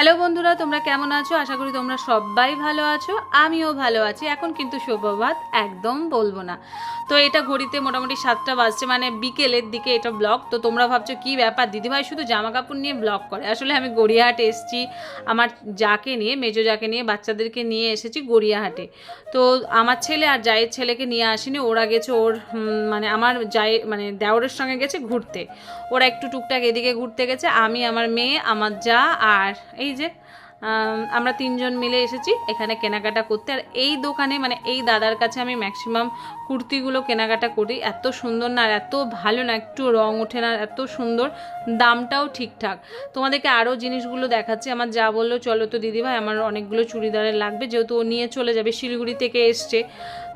Hello বন্ধুরা, তোমরা কেমন আছো? আশা করি তোমরা সবাই ভালো আছো। আমিও ভালো আছি। এখন কিন্তু সুপ্রভাত একদম বলব না। তো এটা ঘড়িতে মোটামুটি সাতটা বাজছে মানে বিকেলের দিকে এটা ব্লগ তো তোমরা ভাবছ কি ব্যাপার? দিদিভাই শুধু জামা কাপড় নিয়ে ব্লগ করে। আসলে আমি গড়িয়াহাটে এসেছি, আমার যাকে নিয়ে, মেজো যাকে নিয়ে, বাচ্চাদেরকে নিয়ে এসেছি গড়িয়াহাটে। তো আমার ছেলে আর জায়ের ছেলেকে নিয়ে আসিনি, ওরা গেছে ওর মানে আমার জায়ে মানে দেওরের সঙ্গে গেছে ঘুরতে। ওরা একটু টুকটাক এদিকে ঘুরতে গেছে, আমি, আমার মেয়ে, আমার যা, আর এই যে আমরা তিনজন মিলে এসেছি এখানে কেনাকাটা করতে। আর এই দোকানে মানে এই দাদার কাছে আমি ম্যাক্সিমাম কুর্তিগুলো কেনাকাটা করি। এত সুন্দর না, আর এত ভালো না, একটু রং ওঠে না এত সুন্দর, দামটাও ঠিকঠাক। তোমাদেরকে আরও জিনিসগুলো দেখাচ্ছি। আমার যা বলল, চলো তো দিদিভাই, আমার অনেকগুলো চুড়িদারের লাগবে। যেহেতু ও নিয়ে চলে যাবে, শিলিগুড়ি থেকে এসছে।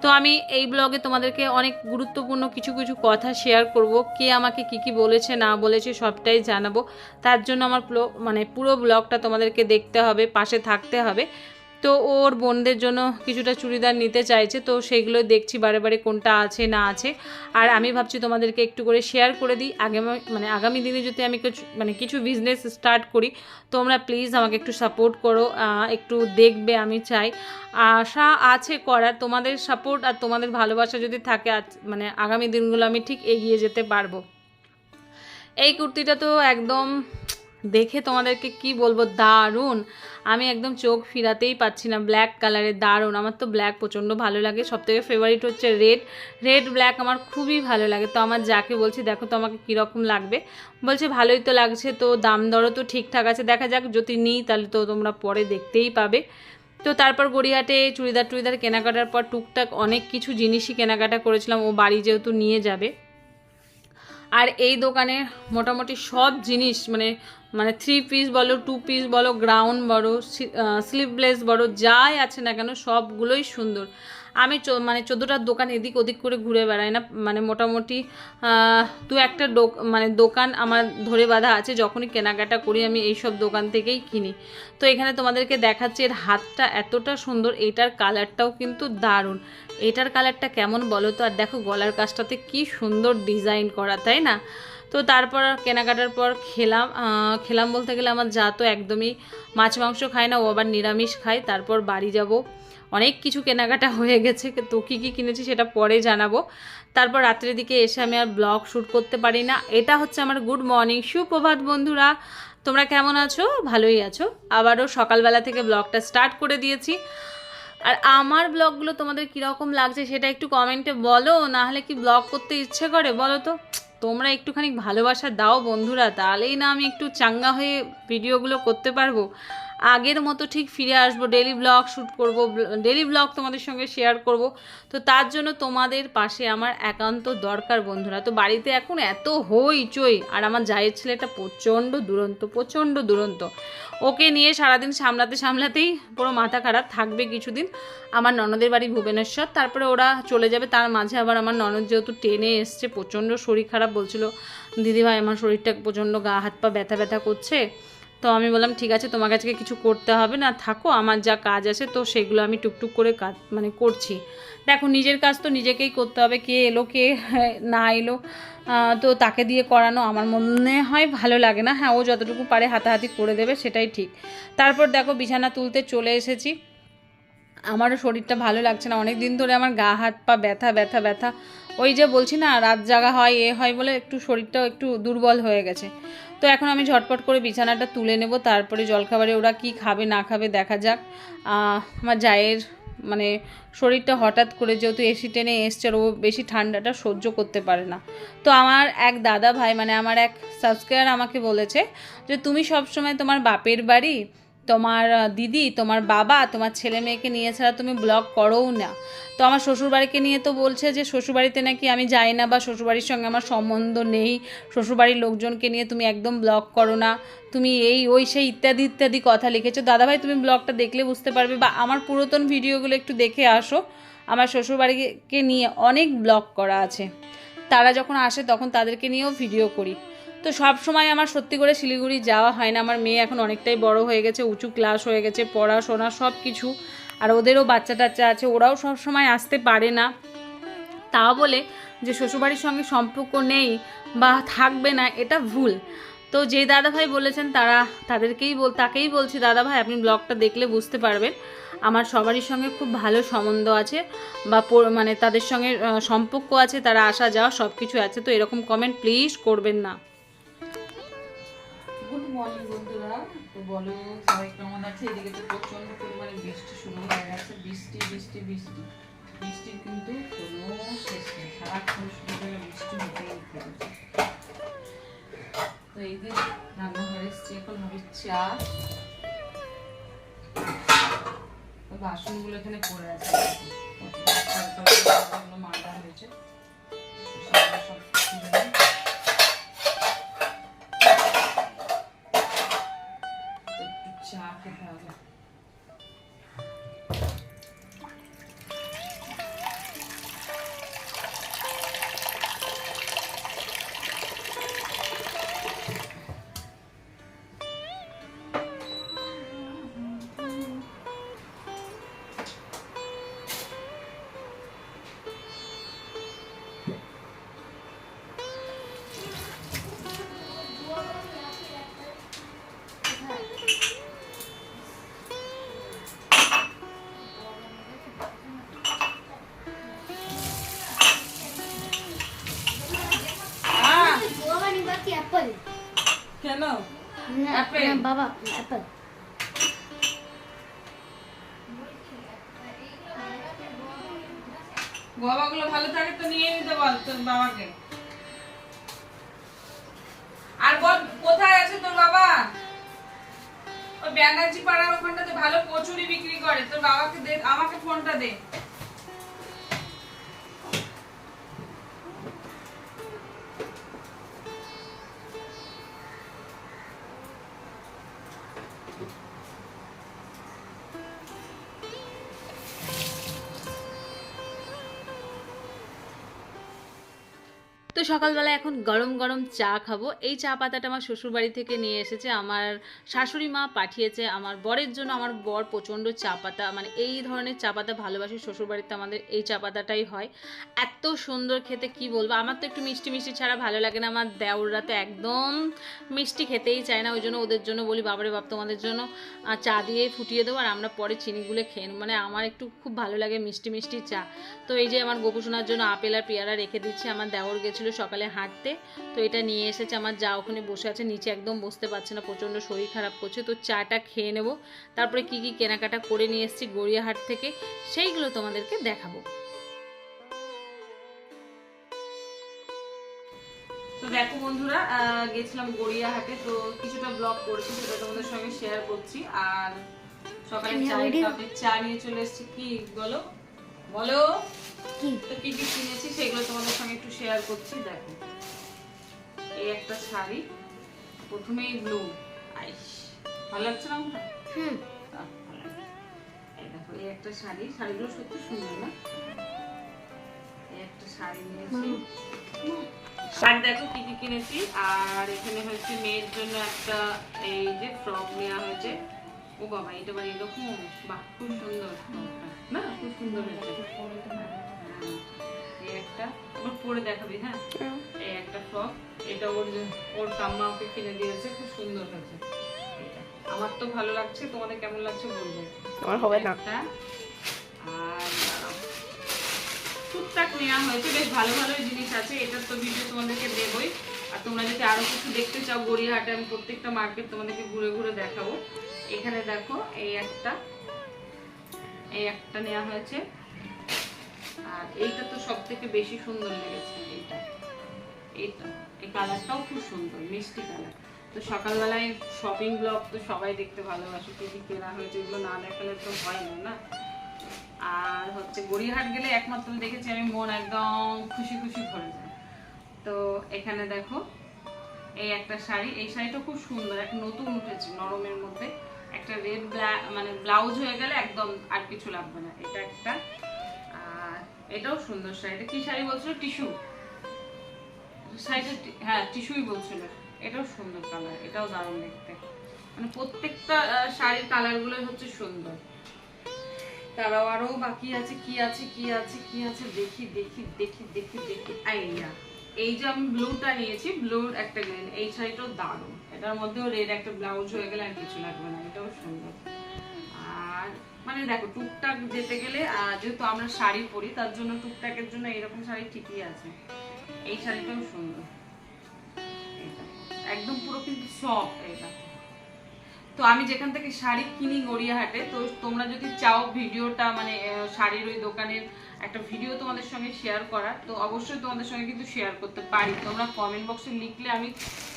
তো আমি এই ব্লগে তোমাদেরকে অনেক গুরুত্বপূর্ণ কিছু কিছু কথা শেয়ার করব। কে আমাকে কি কি বলেছে, না বলেছে সবটাই জানাব। তার জন্য আমার মানে পুরো ব্লগটা তোমাদেরকে দেখতে হবে, পাশে থাকতে হবে। তো ওর বোনদের জন্য কিছুটা চুড়িদার নিতে চাইছে, তো সেইগুলো দেখছি বারে বারে কোনটা আছে না আছে। আর আমি ভাবছি তোমাদেরকে একটু করে শেয়ার করে দিই। আগামী মানে আগামী দিনে যদি আমি কিছু মানে কিছু বিজনেস স্টার্ট করি, তোমরা প্লিজ আমাকে একটু সাপোর্ট করো একটু দেখবে আমি চাই। আশা আছে করার, তোমাদের সাপোর্ট আর তোমাদের ভালোবাসা যদি থাকে মানে আগামী দিনগুলো আমি ঠিক এগিয়ে যেতে পারব। এই কুর্তিটা তো একদম দেখে তোমাদেরকে কি বলব? দারুণ। আমি একদম চোখ ফিরাতেই পাচ্ছি না ব্ল্যাক কালারের দারুণ। আমার তো ব্ল্যাক প্রচণ্ড ভালো লাগে। সবথেকে ফেভারিট হচ্ছে রেড রেড ব্ল্যাক আমার খুবই ভালো লাগে। তো আমার যাকে বলছি, দেখো তো আমাকে কীরকম লাগবে? বলছে, ভালোই তো লাগছে। তো দাম দরও তো ঠিকঠাক আছে। দেখা যাক, যদি নিই তাহলে তো তোমরা পরে দেখতেই পাবে। তো তারপর গড়িয়াহাটে চুড়িদার টুড়িদার কেনাকাটার পর টুকটাক অনেক কিছু জিনিসই কেনাকাটা করেছিলাম। ও বাড়ি যেহেতু নিয়ে যাবে। আর এই দোকানে মোটামুটি সব জিনিস মানে মানে থ্রি পিস বলো টু পিস বলো গ্রাউন্ড বলো স্লিভলেস বলো, যাই আছে না কেন সবগুলোই সুন্দর। আমি মানে চোদ্দোটার দোকান এদিক ওদিক করে ঘুরে বেড়াই না। মানে মোটামুটি দু একটা মানে দোকান আমার ধরে বাঁধা আছে। যখনই কেনাকাটা করি আমি এই সব দোকান থেকেই কিনি। তো এখানে তোমাদেরকে দেখাচ্ছি, এর হাতটা এতটা সুন্দর, এটার কালারটাও কিন্তু দারুণ। এটার কালারটা কেমন বলো তো? আর দেখো গলার কাজটাতে কি সুন্দর ডিজাইন করা, তাই না? তো তারপর কেনাকাটার পর খেলাম খেলাম বলতে গেলে আমার যা তো একদমই মাছ মাংস খায় না, ও আবার নিরামিষ খায়। তারপর বাড়ি যাব। অনেক কিছু কেনাকাটা হয়ে গেছে, তো কী কী কিনেছি সেটা পরে জানাব। তারপর রাত্রের দিকে এসে আমি আর ব্লগ শ্যুট করতে পারি না। এটা হচ্ছে আমার গুড মর্নিং, সুপ্রভাত বন্ধুরা। তোমরা কেমন আছো? ভালোই আছো। আবারও সকালবেলা থেকে ব্লগটা স্টার্ট করে দিয়েছি। আর আমার ব্লগগুলো তোমাদের কীরকম লাগছে সেটা একটু কমেন্টে বলো, না হলে কি ব্লগ করতে ইচ্ছে করে? বলো তো। তোমরা একটুখানি ভালোবাসা দাও বন্ধুরা, তাহলেই না আমি একটু চাঙ্গা হয়ে ভিডিওগুলো করতে পারব। আগের মতো ঠিক ফিরে আসব ডেলি ব্লগ শ্যুট করব ডেলি ব্লগ তোমাদের সঙ্গে শেয়ার করব। তো তার জন্য তোমাদের পাশে আমার একান্ত দরকার বন্ধুরা। তো বাড়িতে এখন এত হই চই আর আমার জায়ের ছেলেটা প্রচণ্ড দুরন্ত প্রচণ্ড দুরন্ত। ওকে নিয়ে সারাদিন সামলাতে সামলাতেই পুরো মাথা খারাপ, থাকবে কিছুদিন। আমার ননদের বাড়ি ভুবনেশ্বর, তারপরে ওরা চলে যাবে। তার মাঝে আবার আমার ননদ যেহেতু টেনে এসছে, প্রচণ্ড শরীর খারাপ বলছিল। দিদিভাই, আমার শরীরটা প্রচণ্ড গা, হাত পা ব্যথা ব্যথা করছে। তো আমি বললাম, ঠিক আছে, তোমার কাছে কিছু করতে হবে না, থাকো, আমার যা কাজ আছে, তো সেগুলো আমি টুকটুক করে কাজ মানে করছি। দেখো, নিজের কাজ তো নিজেকেই করতে হবে, কে এলো, কে না এলো তো তাকে দিয়ে করানো আমার মনে হয় ভালো লাগে না। হ্যাঁ ও যতটুকু পারে হাতাহাতি করে দেবে, সেটাই ঠিক। তারপর দেখো, বিছানা তুলতে চলে এসেছি। আমারও শরীরটা ভালো লাগছে না অনেক দিন ধরে আমার গা, হাত, পা ব্যথা ব্যথা ব্যথা। ওই যে বলছি না, রাত জাগা হয়, এ হয় বলে একটু শরীরটাও একটু দুর্বল হয়ে গেছে। তো এখন আমি ঝটপট করে বিছানাটা তুলে নেব, তারপরে জলখাবারে ওরা কি খাবে না খাবে দেখা যাক। আমার জায়ের মানে শরীরটা হঠাৎ করে যেহেতু এসি টেনে এসছে ও বেশি ঠান্ডাটা সহ্য করতে পারে না। তো আমার এক দাদা ভাই মানে আমার এক সাবস্ক্রাইবার আমাকে বলেছে যে, তুমি সবসময় তোমার বাপের বাড়ি তোমার দিদি, তোমার বাবা, তোমার ছেলে মেয়েকে নিয়ে ছাড়া তুমি ব্লগ করোও না। তো আমার শ্বশুরবাড়িকে নিয়ে তো বলছে যে, শ্বশুরবাড়িতে নাকি আমি যাই না বা শ্বশুরবাড়ির সঙ্গে আমার সম্বন্ধ নেই। শ্বশুরবাড়ির লোকজনকে নিয়ে তুমি একদম ব্লগ করো না। তুমি এই, ওই সেই ইত্যাদি ইত্যাদি কথা লিখেছো। দাদাভাই, তুমি ব্লগটা দেখলে বুঝতে পারবে বা আমার পুরাতন ভিডিওগুলো একটু দেখে আসো। আমার শ্বশুরবাড়িকে নিয়ে অনেক ব্লগ করা আছে। তারা যখন আসে তখন তাদেরকে নিয়েও ভিডিও করি। তো সব সময় আমার সত্যি করে শিলিগুড়ি যাওয়া হয় না। আমার মেয়ে এখন অনেকটাই বড় হয়ে গেছে, উঁচু ক্লাস হয়ে গেছে পড়াশোনা সব কিছু। আর ওদেরও বাচ্চা টাচ্চা আছে, ওরাও সব সময় আসতে পারে না। তা বলে যে শ্বশুরবাড়ির সঙ্গে সম্পর্ক নেই বা থাকবে না, এটা ভুল। তো যে দাদাভাই বলেছেন, তারা তাদেরকেই বল, তাকেই বলছি, দাদাভাই, আপনি ব্লগটা দেখলে বুঝতে পারবেন। আমার সবারই সঙ্গে খুব ভালো সম্বন্ধ আছে বা মানে তাদের সঙ্গে সম্পর্ক আছে, তারা আসা যাওয়া সব কিছু আছে। তো এরকম কমেন্ট প্লিজ করবেন না। মর্নিং বন্ধুরা। তো বলো, সবাই কেমন আছে? এদিকে তো প্রচণ্ড পরিমাণে বৃষ্টি শুরু হয়ে গেছে। বৃষ্টি বৃষ্টি বৃষ্টি। বৃষ্টির কিন্তু কোনো শেষ নেই। সারাক্ষণ শুরু করে বৃষ্টি হতেই থাকছে তো এই যে রান্নাঘরে এসছি, এখন হবে চা। তো বাসনগুলো এখানে পড়ে আছে। মারা হয়েছে। সব চা খেতে অ্যাপেল কেন বাবা অ্যাপেল বাবাগুলো ভালো থাকে তো নিয়ে নিতে বল তোর বাবাকে। আর বল কোথায় আছে তোর বাবা? ও ব্যানার্জি পাড়ার ওখানটাতে ভালো কচুরি বিক্রি করে। তোর বাবাকে দে আমাকে ফোনটা দে। Thank you. তো সকালবেলা এখন গরম গরম চা খাব। এই চা পাতাটা আমার শ্বশুরবাড়ি থেকে নিয়ে এসেছে। আমার শাশুড়ি মা পাঠিয়েছে। আমার বরের জন্য আমার বর প্রচণ্ড চা পাতা মানে এই ধরনের চা পাতা ভালোবাসি। শ্বশুরবাড়িতে আমাদের এই চা পাতাটাই হয়। এত সুন্দর খেতে, কি বলব? আমার তো একটু মিষ্টি মিষ্টি ছাড়া ভালো লাগে না। আমার দেওররা তো একদম মিষ্টি খেতেই চায় না। ওই জন্য ওদের জন্য বলি, বাবারে বাপ, তোমাদের জন্য চা দিয়ে ফুটিয়ে দেবো আর আমরা পরে চিনিগুলো খেয়ে। মানে আমার একটু খুব ভালো লাগে মিষ্টি মিষ্টি চা। তো এই যে আমার গোপুসোনার জন্য আপেল আর পেয়ারা রেখে দিচ্ছি। আমার দেওর গেছিল সকালে হাঁটতে। তো এটা নিয়ে এসেছে আমার যা ওখানে বসে আছে নিচে একদম বসতে পারছে না প্রচণ্ড শরীর খারাপ করছে। তো চাটা খেয়ে নেব। তারপরে কি কি কেনাকাটা করে নিয়ে এসেছি গড়িয়াহাট থেকে সেইগুলো তোমাদেরকে দেখাবো। তো দেখো বন্ধুরা আহ, গেছিলাম গড়িয়াহাটে তো কিছুটা ব্লগ করেছি সেটা তোমাদের সঙ্গে শেয়ার করছি। আর সকালে চায়ের কাপে চা নিয়ে চলে এসেছি কি বলো? বলো তো কি কি কিনেছি সেগুলো তোমাদের সঙ্গে একটু শেয়ার করছি দেখো। এই একটা শাড়ি প্রথমেই ব্লু আইস ভালো লাগছে না আমরা হুম। দেখো এই একটা শাড়ি শাড়িগুলো সত্যি সুন্দর না? এই একটা শাড়ি নিয়েছি। শাড়ি দেখো কি কি কিনেছি। আর এখানে হচ্ছে মেয়ের জন্য একটা এই যে ফ্রক নেওয়া হয়েছে। ও বাবা এটা বাড়ি এরকম বাহ খুব সুন্দর। ফ্রকটা না খুব সুন্দর হয়েছে হ্যাঁ, এই একটা ওর পরে দেখাবি হ্যাঁ? এই একটা ফ্রক এটা ওর ওর কাম্মা ওকে কিনে দিয়েছে খুব সুন্দর হয়েছে। আমার তো ভালো লাগছে তোমাদের কেমন লাগছে বলবে। আমার হবে না। আর টুকটাক নেওয়া হয়েছে বেশ ভালো ভালো জিনিস আছে এটার তো ভিডিও তোমাদেরকে দেবই। আর তোমরা যদি আরও কিছু দেখতে চাও গড়িয়াহাটে আমি প্রত্যেকটা মার্কেট তোমাদেরকে ঘুরে ঘুরে দেখাবো। এখানে দেখো এই একটা এই একটা নেওয়া হয়েছে। আর এইটা তো সব থেকে বেশি সুন্দর লেগেছে, এইটা। এইটা, এই কালারটাও খুব সুন্দর, মিষ্টি কালার। তো সকালবেলায় শপিং ব্লগ তো সবাই দেখতে ভালোবাসে, কি কেনা হয়েছে, এগুলো না দেখালে তো হয় না না? আর হচ্ছে গড়িয়াহাট গেলে একমাত্র দেখেছি আমি, মন একদম খুশি খুশি ভরে যায়। তো এখানে দেখো, এই একটা শাড়ি, এই শাড়িটা খুব সুন্দর, একটা নতুন উঠেছে, নরমের মধ্যে। একটা রেড মানে ব্লাউজ হয়ে গেলে একদম আর কিছু লাগবে না। এটা একটা। এটাও সুন্দর শাড়িটা কি শাড়ি বলছিল? টিস্যু। শাড়িটা হ্যাঁ টিস্যুই বলছিল। এটাও সুন্দর কালার এটাও দারুণ দেখতে। মানে প্রত্যেকটা শাড়ির কালারগুলোই হচ্ছে সুন্দর। তারাও আরও বাকি আছে। কি আছে কি আছে কি আছে, দেখি দেখি দেখি দেখি দেখি। আইয়া এই যে আমি ব্লুটা নিয়েছি, ব্লুর একটা গ্রিন, এই শাড়িটাও দারুণ। এটার মধ্যেও রেড একটা ব্লাউজ হয়ে গেলে আর কিছু লাগবে না, এটাও সুন্দর। আর মানে দেখো, টুকটাক যেতে গেলে যেহেতু আমরা শাড়ি পরি, তার জন্য টুকটাকের জন্য এরকম শাড়ি ঠিকই আছে। এই শাড়িটাও সুন্দর। একদম পুরো কিন্তু সফট এটা তো আমি যেখান থেকে শাড়ি কিনি গড়িয়াহাটে, তো তোমরা যদি চাও ভিডিওটা মানে শাড়ির ওই দোকানের একটা ভিডিও তোমাদের সঙ্গে শেয়ার করার, তো অবশ্যই তোমাদের সঙ্গে কিন্তু শেয়ার করতে পারি। তোমরা কমেন্ট বক্সে লিখলে আমি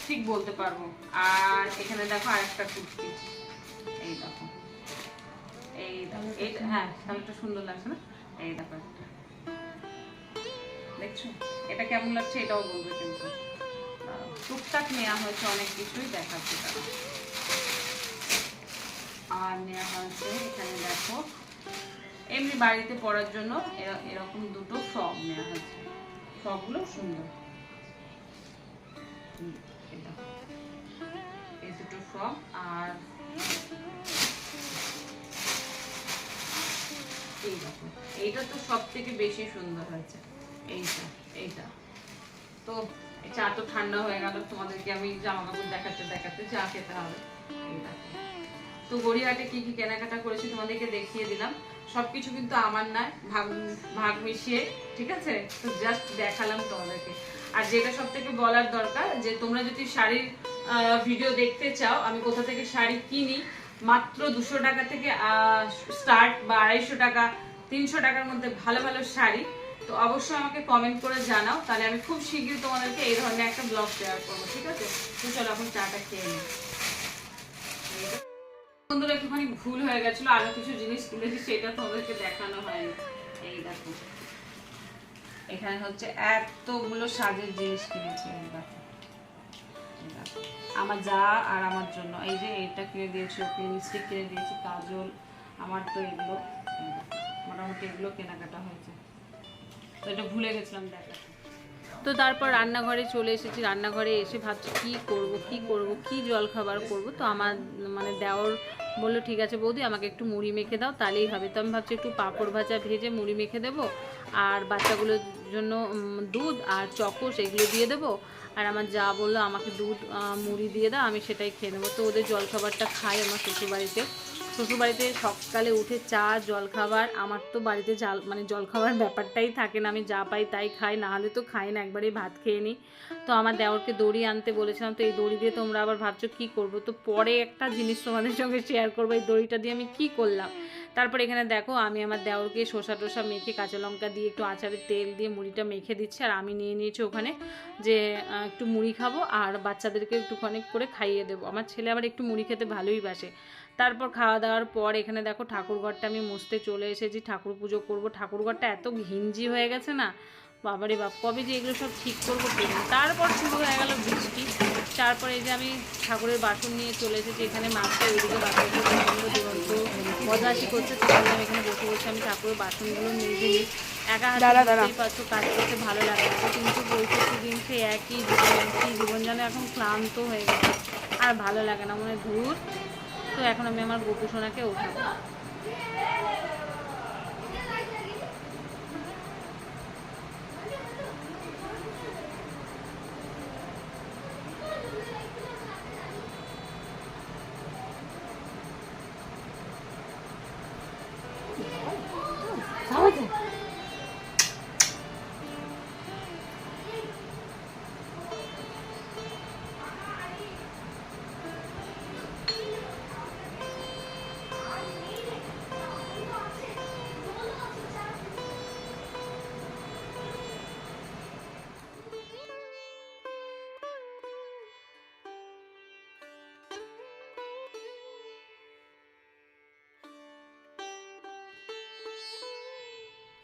ঠিক বলতে পারব। আর এখানে দেখো আরেকটা কুর্তি। এই দেখো। এই দেখো। হ্যাঁ কালারটা সুন্দর লাগছে না? এই দেখো একটা। দেখছ? এটা কেমন লাগছে এটাও বলবে কিন্তু। টুকটাক নেওয়া হয়েছে অনেক কিছুই দেখাচ্ছে আর নেওয়া হয়েছে, এখানে দেখো। এমনি বাড়িতে পরার জন্য এরা- এরকম দুটো ফ্রক নেওয়া হয়েছে। ফ্রকগুলো সুন্দর। এই দুটো ফ্রক আর এই এইটা তো সব থেকে বেশি সুন্দর হয়েছে। এইটা এইটা। তো চা তো ঠান্ডা হয়ে গেল, তোমাদেরকে আমি জামা কাপড় দেখাতে দেখাতে চা খেতে হবে। এই দেখো তো গড়িয়াহাটে কি কি কেনাকাটা করেছি তোমাদেরকে দেখিয়ে দিলাম। সবকিছু কিন্তু আমার নয়, ভাগ ভাগ মিশিয়ে, ঠিক আছে? তো জাস্ট দেখালাম তোমাদেরকে। আর যেটা সব থেকে বলার দরকার, যে তোমরা যদি শাড়ির ভিডিও দেখতে চাও, আমি কোথা থেকে শাড়ি কিনি, মাত্র দুশো টাকা থেকে স্টার্ট বা আড়াইশো টাকা, তিনশো টাকার মধ্যে ভালো ভালো শাড়ি। তো অবশ্যই আমাকে কমেন্ট করে জানাও, তাহলে আমি খুব শীঘ্রই তোমাদেরকে এই ধরনের একটা ব্লগ শেয়ার করব, ঠিক আছে? তো চলো এখন চাটা খেয়ে নিই। বন্ধুরা একটুখানি ভুল হয়ে গেছিল, আরও কিছু জিনিস কিনেছি সেটা তোমাদেরকে দেখানো হয়নি। এই দেখো। এখানে হচ্ছে এতগুলো সাজের জিনিস কিনেছি এই দেখো। আমার যা আর আমার জন্য। এই যে এটা কিনে দিয়েছি, ওকে লিপস্টিক কিনে দিয়েছি, কাজল, আমার তো এগুলো মোটামুটি এগুলো কেনাকাটা হয়েছে। তো এটা ভুলে গেছিলাম দেখাতে। তো তারপর রান্নাঘরে চলে এসেছি। রান্নাঘরে এসে ভাবছি কি করব কি করব, কি জলখাবার করব? তো আমার মানে দেওর বলল, ঠিক আছে বৌদি, আমাকে একটু মুড়ি মেখে দাও, তাহলেই হবে। তো আমি ভাবছি একটু পাঁপড় ভাজা ভেজে মুড়ি মেখে দেবো, আর বাচ্চাগুলোর জন্য দুধ আর চকোস এগুলো দিয়ে দেবো। আর আমার যা বলল, আমাকে দুধ মুড়ি দিয়ে দাও, আমি সেটাই খেয়ে নেব। তো ওদের জলখাবারটা খাই আমার শ্বশুরবাড়িতে। শ্বশুরবাড়িতে সকালে উঠে চা, জলখাবার, আমার তো বাড়িতে জাল মানে জলখাবার ব্যাপারটাই থাকে না। আমি যা পাই তাই খাই, না হলে তো খাই না, একবারেই ভাত খেয়ে নিই। তো আমার দেওরকে দড়ি আনতে বলেছিলাম, তো এই দড়ি দিয়ে তোমরা আবার ভাবছ কি করব? তো পরে একটা জিনিস তোমাদের সঙ্গে শেয়ার করব, এই দড়িটা দিয়ে আমি কি করলাম? তারপর এখানে দেখো, আমি আমার দেওরকে শসা টোসা মেখে কাঁচা লঙ্কা দিয়ে একটু আচারের তেল দিয়ে মুড়িটা মেখে দিচ্ছি, আর আমি নিয়ে নিয়েছি ওখানে যে একটু মুড়ি খাব, আর বাচ্চাদেরকে একটুখানি করে খাইয়ে দেবো। আমার ছেলে আবার একটু মুড়ি খেতে ভালোই বাসে। তারপর খাওয়া দাওয়ার পর এখানে দেখো, ঠাকুরঘরটা আমি মুছতে চলে এসেছি, ঠাকুর পুজো করব। ঠাকুরঘরটা এত ঘিঞ্জি হয়ে গেছে না বাবারে বাপ কবে যে এগুলো সব ঠিক করব তারপর শুরু হয়ে গেল বৃষ্টি। তারপরে এই যে আমি ঠাকুরের বাসন নিয়ে চলে এসেছি এখানে মাছটা ওইদিকে বাচ্চাগুলো প্রচণ্ড দুরন্ত করছে আমি এখানে বসে বসে আমি ঠাকুরের বাসনগুলো মেজে নিই। একা হাতে পারছ কাজ করতে ভালো লাগে কিন্তু পঁয়ষট্টি দিন সে একই জীবন একই জীবন যেন এখন ক্লান্ত হয়ে গেছে। আর ভালো লাগে না মনে হয় দূর তো এখন আমি আমার গোপু সোনাকে ওঠাবো।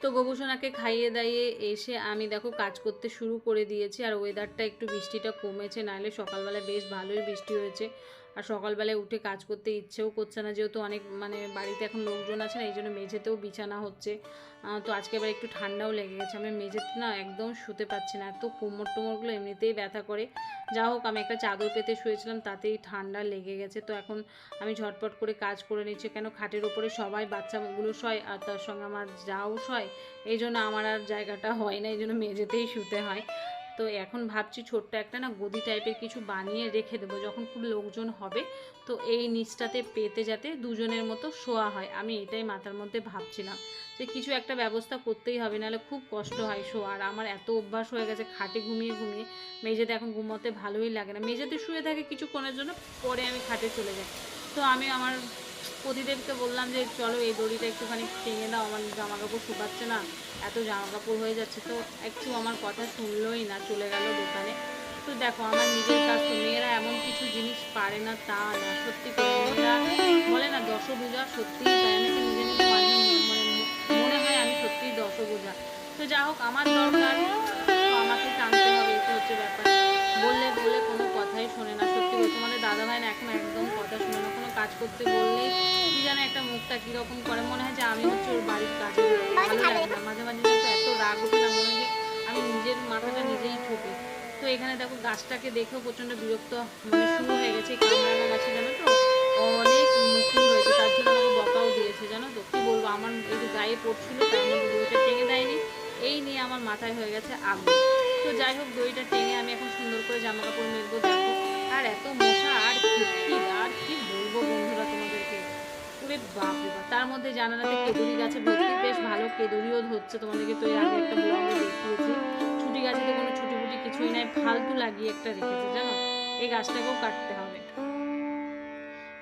তো গোবুসোনাকে খাইয়ে দাইয়ে এসে আমি দেখো কাজ করতে শুরু করে দিয়েছি আর ওয়েদারটা একটু বৃষ্টিটা কমেছে, নাহলে সকালবেলা বেশ ভালোই বৃষ্টি হয়েছে। আর সকালবেলায় উঠে কাজ করতে ইচ্ছেও করছে না, যেহেতু অনেক মানে বাড়িতে এখন লোকজন আছে না এই জন্য মেঝেতেও বিছানা হচ্ছে। তো আজকে এবার একটু ঠান্ডাও লেগে গেছে, আমি মেঝেতে না একদম শুতে পারছি না, এত কোমর টোমরগুলো এমনিতেই ব্যথা করে। যা হোক, আমি একটা চাদর পেতে শুয়েছিলাম, তাতেই ঠান্ডা লেগে গেছে, তো এখন আমি ঝটপট করে কাজ করে নিচ্ছি, কেন খাটের ওপরে সবাই বাচ্চাগুলো শয় আর তার সঙ্গে আমার যাও শয় এই জন্য আমার আর জায়গাটা হয় না এই জন্য মেঝেতেই শুতে হয়। তো এখন ভাবছি ছোট্ট একটা না গদি টাইপের কিছু বানিয়ে রেখে দেবো, যখন খুব লোকজন হবে। তো এই নিচটাতে পেতে যাতে দুজনের মতো শোয়া হয়, আমি এটাই মাথার মধ্যে ভাবছিলাম যে কিছু একটা ব্যবস্থা করতেই হবে, নাহলে খুব কষ্ট হয় শোয়া। আর আমার এত অভ্যাস হয়ে গেছে খাটে ঘুমিয়ে ঘুমিয়ে, মেঝেতে এখন ঘুমোতে ভালোই লাগে না। মেঝেতে শুয়ে থাকে কিছুক্ষণের জন্য, পরে আমি খাটে চলে যাই। তো আমি আমার প্রতিদেবকে বললাম যে, চলো এই দড়িটা একটুখানি টেঙে দাও, আমার জামা কাপড় শুকাচ্ছে না, এত জামা কাপড় হয়ে যাচ্ছে। তো একটু আমার কথা শুনলোই না, চলে গেল দোকানে। তো দেখো, আমার নিজের তো, মেয়েরা এমন কিছু জিনিস পারে না, তা না, সত্যি বলে না, দশভূজা নিজে মানে মনে হয় আমি সত্যিই দশভূজা। তো যা হোক আমার দরকার আমাকে টানতে হবে এটা হচ্ছে ব্যাপার। বললে বলে কোনো কথাই শোনে না। সত্যি বলতে তোমাদের দাদা ভাই এখন একদম কথা শোনে না, কোনো কাজ করতে বললেই কি জানে একটা মুখটা কীরকম করে। মনে হয় যে আমি হচ্ছে ওর বাড়ির কাজে ভালো লাগে না, মাঝে মাঝে এত রাগ ওঠে না, মনে হয় আমি নিজের মাথাটা নিজেই ঠকি তো এখানে দেখো গাছটাকে দেখেও প্রচণ্ড বিরক্ত মানে শুরু হয়ে গেছে কামরাঙা গাছে, জানো তো? অনেক মুকুল হয়েছে, তার জন্য আমাকে বকাও দিয়েছে, জানো তো? কী বলব, আমার যে গায়ে পড়ছিল, তার মধ্যে টেঙে দেয়নি। এই নিয়ে আমার মাথায় হয়ে গেছে আগুন। তো যাই হোক দইটা টেনে আমি এখন সুন্দর করে জামা কাপড় মেলবো দেখো। আর এত মশা আর খিটখিট আর কি বলব বন্ধুরা তোমাদেরকে? ওরে বাপ রে বাপ, তার মধ্যে জানালাতে কেদুরি গাছে ভর্তি, বেশ ভালো কেদুরিও ধরছে তোমাদেরকে তো এর আগে একটা ব্লগে দেখিয়েছি। ছুটি গাছে তো কোনো ছুটি ফুটি কিছুই নাই, ফালতু লাগিয়ে একটা রেখেছে, জানো? এই গাছটাকেও কাটতে হবে।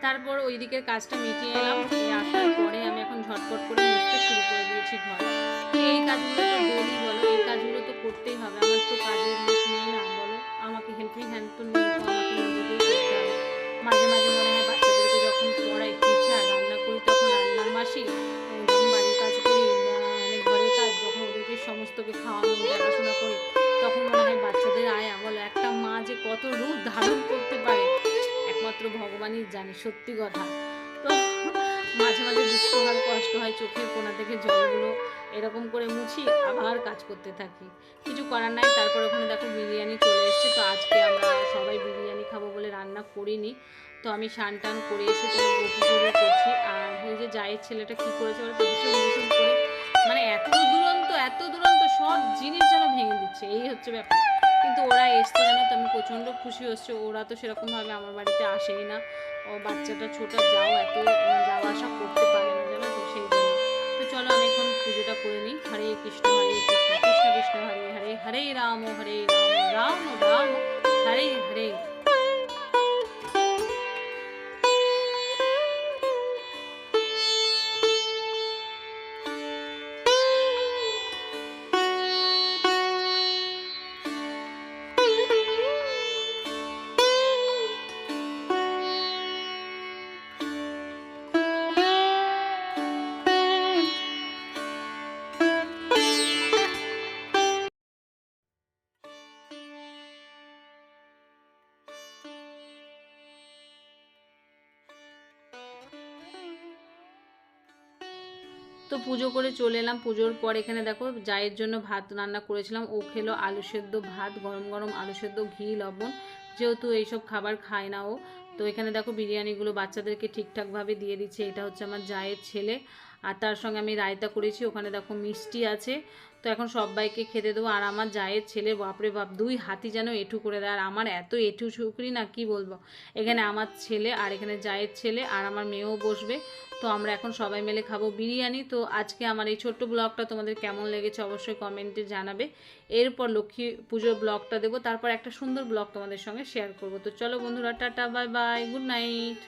তারপর ওই দিকের কাজটা মিটিয়ে এলাম আসার পরে আমি এখন ঝটপট করে মুছতে শুরু করে দিয়েছি ঘর। এই কাজগুলো তো ডেলি বলো, এই কাজগুলো তো করতেই হবে। কাজের দেখাশোনা করি তখন মনে হয় বাচ্চাদের আয়া বলো একটা মা যে কত রূপ ধারণ করতে পারে একমাত্র ভগবানই জানে সত্যি কথা তো মাঝে মাঝে দুঃখ হয় কষ্ট হয়, চোখের কোনা থেকে জলগুলো এরকম করে মুছি আবার কাজ করতে থাকি। কিছু করার নাই, তারপর ওখানে দেখো বিরিয়ানি চলে এসছে। তো আজকে আমরা সবাই বিরিয়ানি খাব বলে রান্না করিনি। তো আমি স্নান টান করে এসে তো করছি। আর ওই যে জায়ের ছেলেটা কী করেছে বলতো ভীষণ করে মানে এত দুরন্ত এত দুরন্ত, সব জিনিস যেন ভেঙে দিচ্ছে। এই হচ্ছে ব্যাপার। কিন্তু ওরা এসছে জানো তো, আমি প্রচণ্ড খুশি হচ্ছে। ওরা তো সেরকমভাবে আমার বাড়িতে আসেই না। ও বাচ্চাটা ছোট, যাও এত, যাওয়া আসা করতে পারে। পুজোটা করে নিই। হরে কৃষ্ণ হরে কৃষ্ণ কৃষ্ণ কৃষ্ণ, হরে হরে হরে রাম হরে রাম রাম রাম, হরে হরে। পুজো করে চলে এলাম। পুজোর পর এখানে দেখো জায়ের জন্য ভাত রান্না করেছিলাম। ও খেলো আলু সেদ্ধ ভাত, গরম গরম আলু সেদ্ধ, ঘি, লবণ। যেহেতু এইসব খাবার খায় না ও। তো এখানে দেখো বিরিয়ানিগুলো বাচ্চাদেরকে ঠিকঠাকভাবে দিয়ে দিচ্ছে। এটা হচ্ছে আমার জায়ের ছেলে। আর তার সঙ্গে আমি রায়তা করেছি। ওখানে দেখো মিষ্টি আছে। তো এখন সবাইকে খেতে দেবো। আর আমার জায়ের ছেলে, বাপরে বাপ, দুই হাতি যেন এঠু করে দেয়। আর আমার এত এঠু শুকরি না, কি বলব? এখানে আমার ছেলে আর এখানে জায়ের ছেলে আর আমার মেয়েও বসবে। তো আমরা এখন সবাই মিলে খাব বিরিয়ানি। তো আজকে আমার এই ছোট্ট ব্লগটা তোমাদের কেমন লেগেছে অবশ্যই কমেন্টে জানাবে। এরপর লক্ষ্মী পুজোর ব্লগটা দেবো। তারপর একটা সুন্দর ব্লগ তোমাদের সঙ্গে শেয়ার করব। তো চলো বন্ধুরা, tata, bye bye, good night.